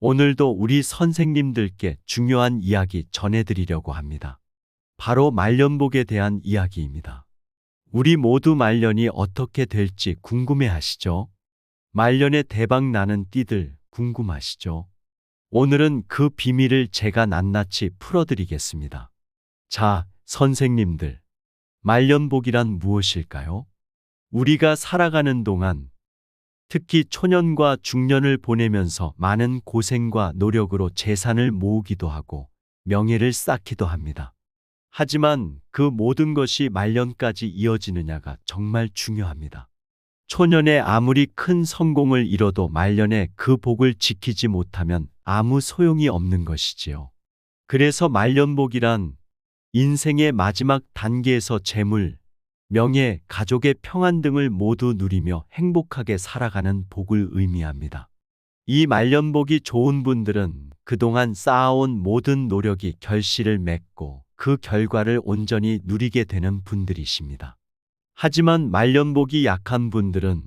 오늘도 우리 선생님들께 중요한 이야기 전해드리려고 합니다. 바로 말년복에 대한 이야기입니다. 우리 모두 말년이 어떻게 될지 궁금해 하시죠? 말년에 대박 나는 띠들 궁금하시죠? 오늘은 그 비밀을 제가 낱낱이 풀어드리겠습니다. 자, 선생님들. 말년복이란 무엇일까요? 우리가 살아가는 동안 특히 초년과 중년을 보내면서 많은 고생과 노력으로 재산을 모으기도 하고 명예를 쌓기도 합니다. 하지만 그 모든 것이 말년까지 이어지느냐가 정말 중요합니다. 초년에 아무리 큰 성공을 이뤄도 말년에 그 복을 지키지 못하면 아무 소용이 없는 것이지요. 그래서 말년복이란 인생의 마지막 단계에서 재물, 명예, 가족의 평안 등을 모두 누리며 행복하게 살아가는 복을 의미합니다. 이 말년복이 좋은 분들은 그동안 쌓아온 모든 노력이 결실을 맺고 그 결과를 온전히 누리게 되는 분들이십니다. 하지만 말년복이 약한 분들은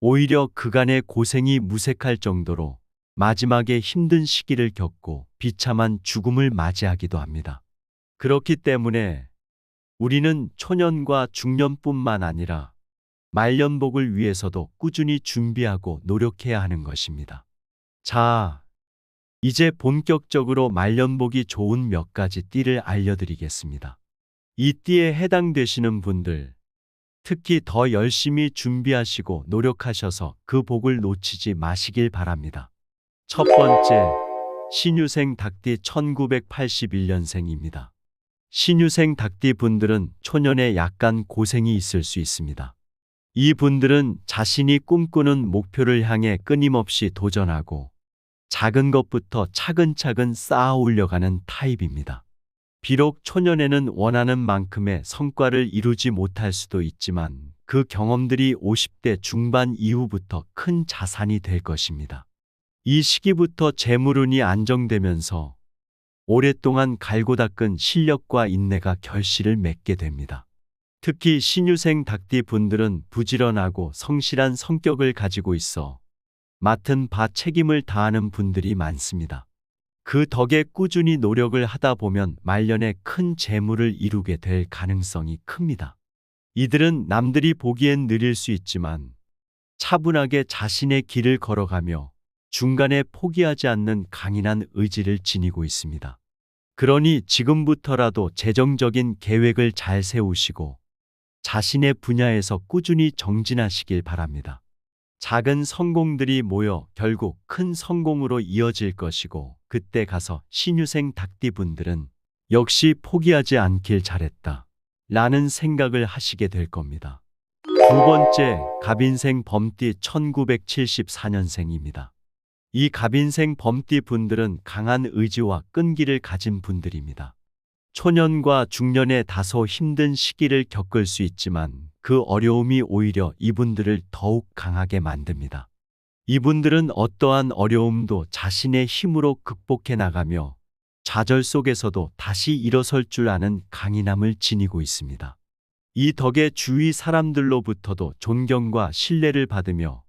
오히려 그간의 고생이 무색할 정도로 마지막에 힘든 시기를 겪고 비참한 죽음을 맞이하기도 합니다. 그렇기 때문에 우리는 초년과 중년뿐만 아니라 말년복을 위해서도 꾸준히 준비하고 노력해야 하는 것입니다. 자, 이제 본격적으로 말년복이 좋은 몇 가지 띠를 알려드리겠습니다. 이 띠에 해당되시는 분들, 특히 더 열심히 준비하시고 노력하셔서 그 복을 놓치지 마시길 바랍니다. 첫 번째, 신유생 닭띠 1981년생입니다. 신유생 닭띠 분들은 초년에 약간 고생이 있을 수 있습니다. 이 분들은 자신이 꿈꾸는 목표를 향해 끊임없이 도전하고 작은 것부터 차근차근 쌓아 올려가는 타입입니다. 비록 초년에는 원하는 만큼의 성과를 이루지 못할 수도 있지만 그 경험들이 50대 중반 이후부터 큰 자산이 될 것입니다. 이 시기부터 재물운이 안정되면서 오랫동안 갈고 닦은 실력과 인내가 결실을 맺게 됩니다. 특히 신유생 닭띠 분들은 부지런하고 성실한 성격을 가지고 있어 맡은 바 책임을 다하는 분들이 많습니다. 그 덕에 꾸준히 노력을 하다 보면 말년에 큰 재물을 이루게 될 가능성이 큽니다. 이들은 남들이 보기엔 느릴 수 있지만 차분하게 자신의 길을 걸어가며 중간에 포기하지 않는 강인한 의지를 지니고 있습니다. 그러니 지금부터라도 재정적인 계획을 잘 세우시고 자신의 분야에서 꾸준히 정진하시길 바랍니다. 작은 성공들이 모여 결국 큰 성공으로 이어질 것이고 그때 가서 신유생 닭띠분들은 역시 포기하지 않길 잘했다. 라는 생각을 하시게 될 겁니다. 두 번째, 갑인생 범띠 1974년생입니다. 이 갑인생 범띠 분들은 강한 의지와 끈기를 가진 분들입니다. 초년과 중년에 다소 힘든 시기를 겪을 수 있지만 그 어려움이 오히려 이분들을 더욱 강하게 만듭니다. 이분들은 어떠한 어려움도 자신의 힘으로 극복해 나가며 좌절 속에서도 다시 일어설 줄 아는 강인함을 지니고 있습니다. 이 덕에 주위 사람들로부터도 존경과 신뢰를 받으며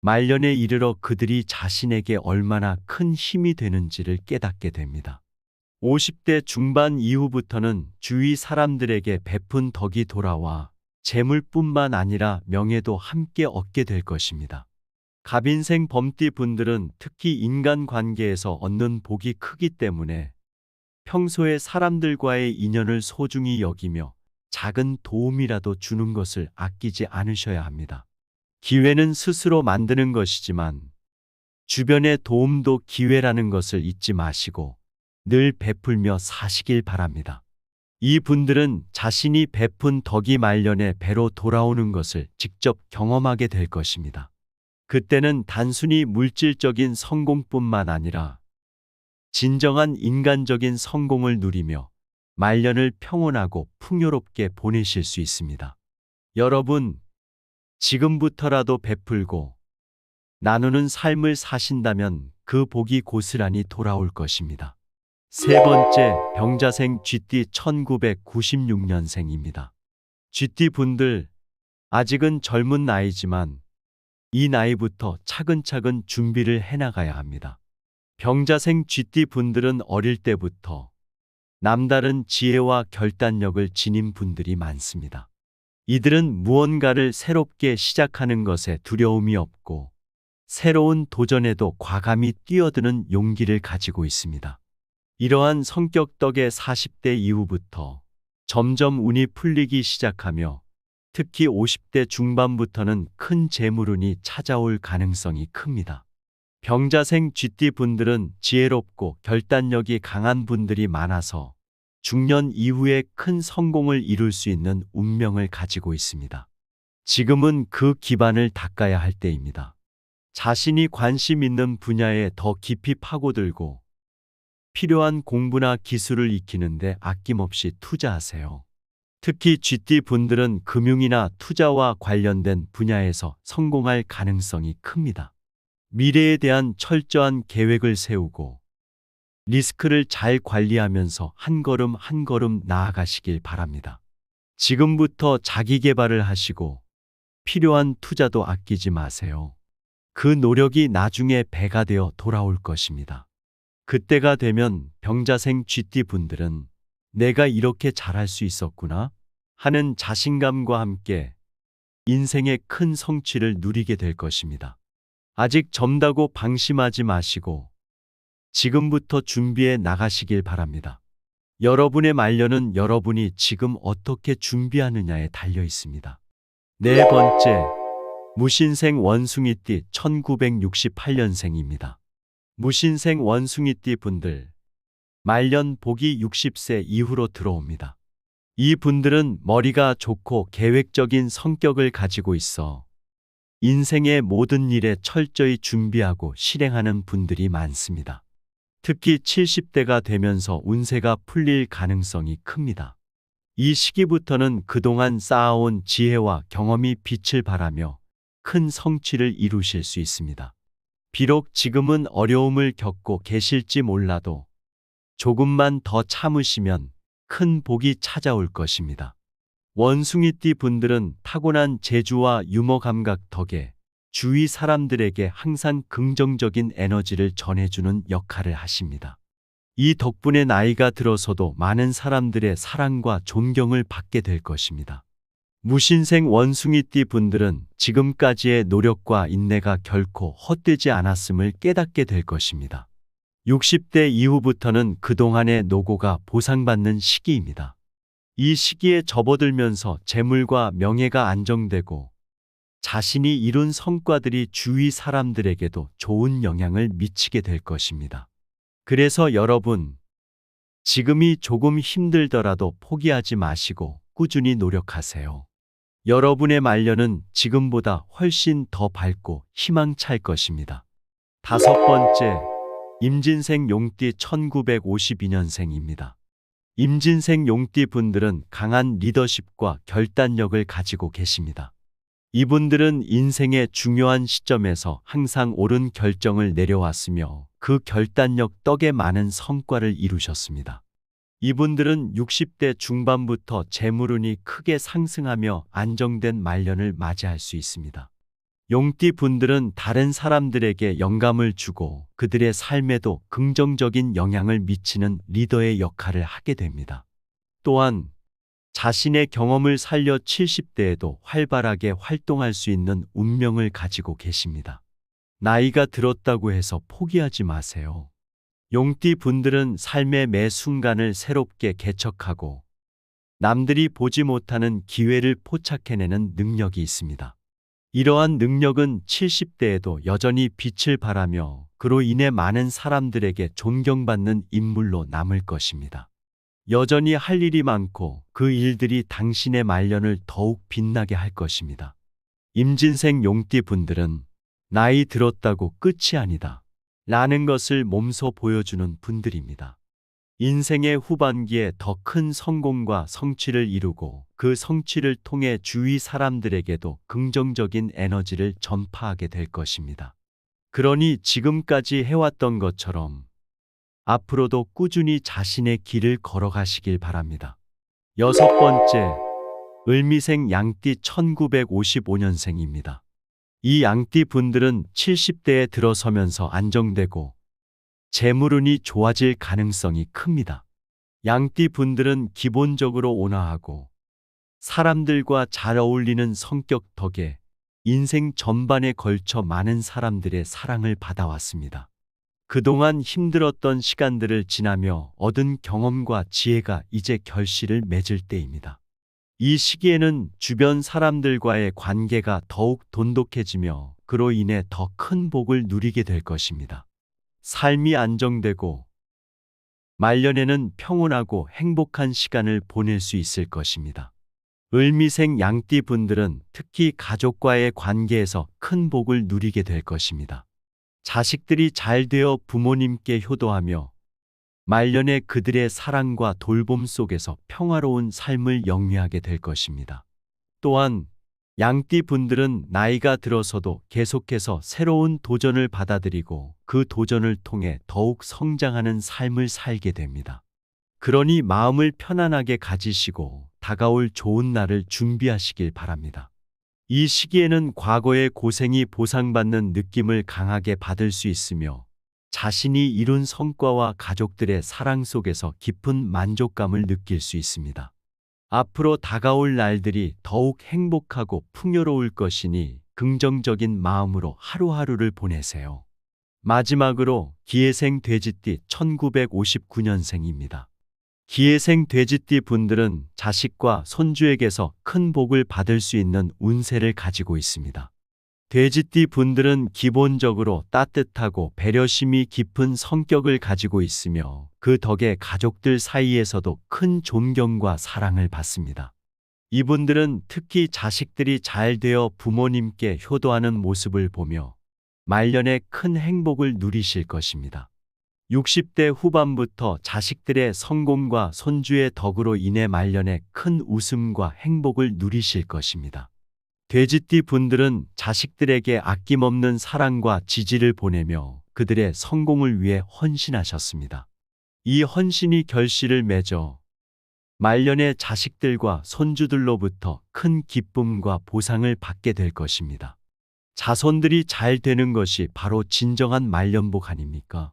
말년에 이르러 그들이 자신에게 얼마나 큰 힘이 되는지를 깨닫게 됩니다. 50대 중반 이후부터는 주위 사람들에게 베푼 덕이 돌아와 재물뿐만 아니라 명예도 함께 얻게 될 것입니다. 갑인생 범띠 분들은 특히 인간 관계에서 얻는 복이 크기 때문에 평소에 사람들과의 인연을 소중히 여기며 작은 도움이라도 주는 것을 아끼지 않으셔야 합니다. 기회는 스스로 만드는 것이지만 주변의 도움도 기회라는 것을 잊지 마시고 늘 베풀며 사시길 바랍니다. 이 분들은 자신이 베푼 덕이 말년에 배로 돌아오는 것을 직접 경험하게 될 것입니다. 그때는 단순히 물질적인 성공뿐만 아니라 진정한 인간적인 성공을 누리며 말년을 평온하고 풍요롭게 보내실 수 있습니다. 여러분, 지금부터라도 베풀고 나누는 삶을 사신다면 그 복이 고스란히 돌아올 것입니다. 세 번째, 병자생 GT 1996년생입니다. GT 분들, 아직은 젊은 나이지만 이 나이부터 차근차근 준비를 해나가야 합니다. 병자생 쥐띠 분들은 어릴 때부터 남다른 지혜와 결단력을 지닌 분들이 많습니다. 이들은 무언가를 새롭게 시작하는 것에 두려움이 없고 새로운 도전에도 과감히 뛰어드는 용기를 가지고 있습니다. 이러한 성격 덕에 40대 이후부터 점점 운이 풀리기 시작하며 특히 50대 중반부터는 큰 재물운이 찾아올 가능성이 큽니다. 병자생 쥐띠 분들은 지혜롭고 결단력이 강한 분들이 많아서 중년 이후에 큰 성공을 이룰 수 있는 운명을 가지고 있습니다. 지금은 그 기반을 닦아야 할 때입니다. 자신이 관심 있는 분야에 더 깊이 파고들고 필요한 공부나 기술을 익히는데 아낌없이 투자하세요. 특히 쥐띠 분들은 금융이나 투자와 관련된 분야에서 성공할 가능성이 큽니다. 미래에 대한 철저한 계획을 세우고 리스크를 잘 관리하면서 한 걸음 한 걸음 나아가시길 바랍니다. 지금부터 자기 개발을 하시고 필요한 투자도 아끼지 마세요. 그 노력이 나중에 배가 되어 돌아올 것입니다. 그때가 되면 병자생 쥐띠 분들은 내가 이렇게 잘할 수 있었구나 하는 자신감과 함께 인생의 큰 성취를 누리게 될 것입니다. 아직 젊다고 방심하지 마시고 지금부터 준비해 나가시길 바랍니다. 여러분의 말년은 여러분이 지금 어떻게 준비하느냐에 달려 있습니다. 네 번째, 무신생 원숭이띠 1968년생입니다. 무신생 원숭이띠 분들, 말년 복이 60세 이후로 들어옵니다. 이 분들은 머리가 좋고 계획적인 성격을 가지고 있어 인생의 모든 일에 철저히 준비하고 실행하는 분들이 많습니다. 특히 70대가 되면서 운세가 풀릴 가능성이 큽니다. 이 시기부터는 그동안 쌓아온 지혜와 경험이 빛을 발하며 큰 성취를 이루실 수 있습니다. 비록 지금은 어려움을 겪고 계실지 몰라도 조금만 더 참으시면 큰 복이 찾아올 것입니다. 원숭이띠 분들은 타고난 재주와 유머 감각 덕에 주위 사람들에게 항상 긍정적인 에너지를 전해주는 역할을 하십니다. 이 덕분에 나이가 들어서도 많은 사람들의 사랑과 존경을 받게 될 것입니다. 무신생 원숭이띠 분들은 지금까지의 노력과 인내가 결코 헛되지 않았음을 깨닫게 될 것입니다. 60대 이후부터는 그동안의 노고가 보상받는 시기입니다. 이 시기에 접어들면서 재물과 명예가 안정되고 자신이 이룬 성과들이 주위 사람들에게도 좋은 영향을 미치게 될 것입니다. 그래서 여러분, 지금이 조금 힘들더라도 포기하지 마시고 꾸준히 노력하세요. 여러분의 말년은 지금보다 훨씬 더 밝고 희망찰 것입니다. 다섯 번째, 임진생 용띠 1952년생입니다. 임진생 용띠 분들은 강한 리더십과 결단력을 가지고 계십니다. 이분들은 인생의 중요한 시점에서 항상 옳은 결정을 내려왔으며 그 결단력 덕에 많은 성과를 이루셨습니다. 이분들은 60대 중반부터 재물운이 크게 상승하며 안정된 말년을 맞이할 수 있습니다. 용띠 분들은 다른 사람들에게 영감을 주고 그들의 삶에도 긍정적인 영향을 미치는 리더의 역할을 하게 됩니다. 또한 자신의 경험을 살려 70대에도 활발하게 활동할 수 있는 운명을 가지고 계십니다. 나이가 들었다고 해서 포기하지 마세요. 용띠 분들은 삶의 매 순간을 새롭게 개척하고 남들이 보지 못하는 기회를 포착해내는 능력이 있습니다. 이러한 능력은 70대에도 여전히 빛을 발하며 그로 인해 많은 사람들에게 존경받는 인물로 남을 것입니다. 여전히 할 일이 많고 그 일들이 당신의 말년을 더욱 빛나게 할 것입니다. 임진생 용띠 분들은 나이 들었다고 끝이 아니다. 라는 것을 몸소 보여주는 분들입니다. 인생의 후반기에 더 큰 성공과 성취를 이루고 그 성취를 통해 주위 사람들에게도 긍정적인 에너지를 전파하게 될 것입니다. 그러니 지금까지 해왔던 것처럼 앞으로도 꾸준히 자신의 길을 걸어가시길 바랍니다. 여섯 번째, 을미생 양띠 1955년생입니다. 이 양띠 분들은 70대에 들어서면서 안정되고 재물운이 좋아질 가능성이 큽니다. 양띠 분들은 기본적으로 온화하고 사람들과 잘 어울리는 성격 덕에 인생 전반에 걸쳐 많은 사람들의 사랑을 받아왔습니다. 그동안 힘들었던 시간들을 지나며 얻은 경험과 지혜가 이제 결실을 맺을 때입니다. 이 시기에는 주변 사람들과의 관계가 더욱 돈독해지며 그로 인해 더 큰 복을 누리게 될 것입니다. 삶이 안정되고 말년에는 평온하고 행복한 시간을 보낼 수 있을 것입니다. 을미생 양띠 분들은 특히 가족과의 관계에서 큰 복을 누리게 될 것입니다. 자식들이 잘 되어 부모님께 효도하며 말년에 그들의 사랑과 돌봄 속에서 평화로운 삶을 영위하게 될 것입니다. 또한 양띠 분들은 나이가 들어서도 계속해서 새로운 도전을 받아들이고 그 도전을 통해 더욱 성장하는 삶을 살게 됩니다. 그러니 마음을 편안하게 가지시고 다가올 좋은 날을 준비하시길 바랍니다. 이 시기에는 과거의 고생이 보상받는 느낌을 강하게 받을 수 있으며 자신이 이룬 성과와 가족들의 사랑 속에서 깊은 만족감을 느낄 수 있습니다. 앞으로 다가올 날들이 더욱 행복하고 풍요로울 것이니 긍정적인 마음으로 하루하루를 보내세요. 마지막으로 기해생 돼지띠 1959년생입니다. 기해생 돼지띠 분들은 자식과 손주에게서 큰 복을 받을 수 있는 운세를 가지고 있습니다. 돼지띠 분들은 기본적으로 따뜻하고 배려심이 깊은 성격을 가지고 있으며 그 덕에 가족들 사이에서도 큰 존경과 사랑을 받습니다. 이분들은 특히 자식들이 잘 되어 부모님께 효도하는 모습을 보며 말년에 큰 행복을 누리실 것입니다. 60대 후반부터 자식들의 성공과 손주의 덕으로 인해 말년에 큰 웃음과 행복을 누리실 것입니다. 돼지띠 분들은 자식들에게 아낌없는 사랑과 지지를 보내며 그들의 성공을 위해 헌신하셨습니다. 이 헌신이 결실을 맺어 말년에 자식들과 손주들로부터 큰 기쁨과 보상을 받게 될 것입니다. 자손들이 잘 되는 것이 바로 진정한 말년복 아닙니까?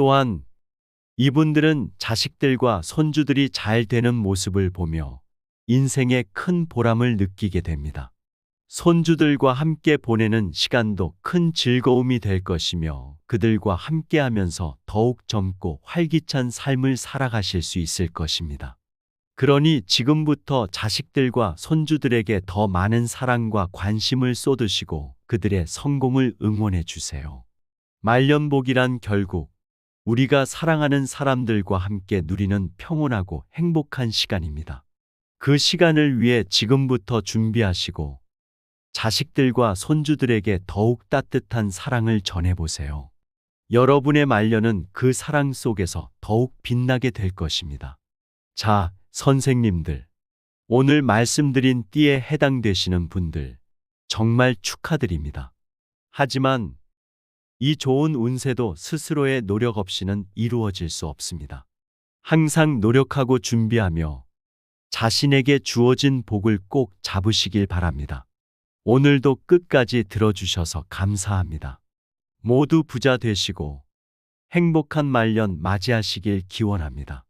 또한 이분들은 자식들과 손주들이 잘 되는 모습을 보며 인생의 큰 보람을 느끼게 됩니다. 손주들과 함께 보내는 시간도 큰 즐거움이 될 것이며 그들과 함께 하면서 더욱 젊고 활기찬 삶을 살아가실 수 있을 것입니다. 그러니 지금부터 자식들과 손주들에게 더 많은 사랑과 관심을 쏟으시고 그들의 성공을 응원해 주세요. 말년복이란 결국 우리가 사랑하는 사람들과 함께 누리는 평온하고 행복한 시간입니다. 그 시간을 위해 지금부터 준비하시고 자식들과 손주들에게 더욱 따뜻한 사랑을 전해보세요. 여러분의 말년은 그 사랑 속에서 더욱 빛나게 될 것입니다. 자, 선생님들. 오늘 말씀드린 띠에 해당되시는 분들, 정말 축하드립니다. 하지만 이 좋은 운세도 스스로의 노력 없이는 이루어질 수 없습니다. 항상 노력하고 준비하며 자신에게 주어진 복을 꼭 잡으시길 바랍니다. 오늘도 끝까지 들어주셔서 감사합니다. 모두 부자 되시고 행복한 말년 맞이하시길 기원합니다.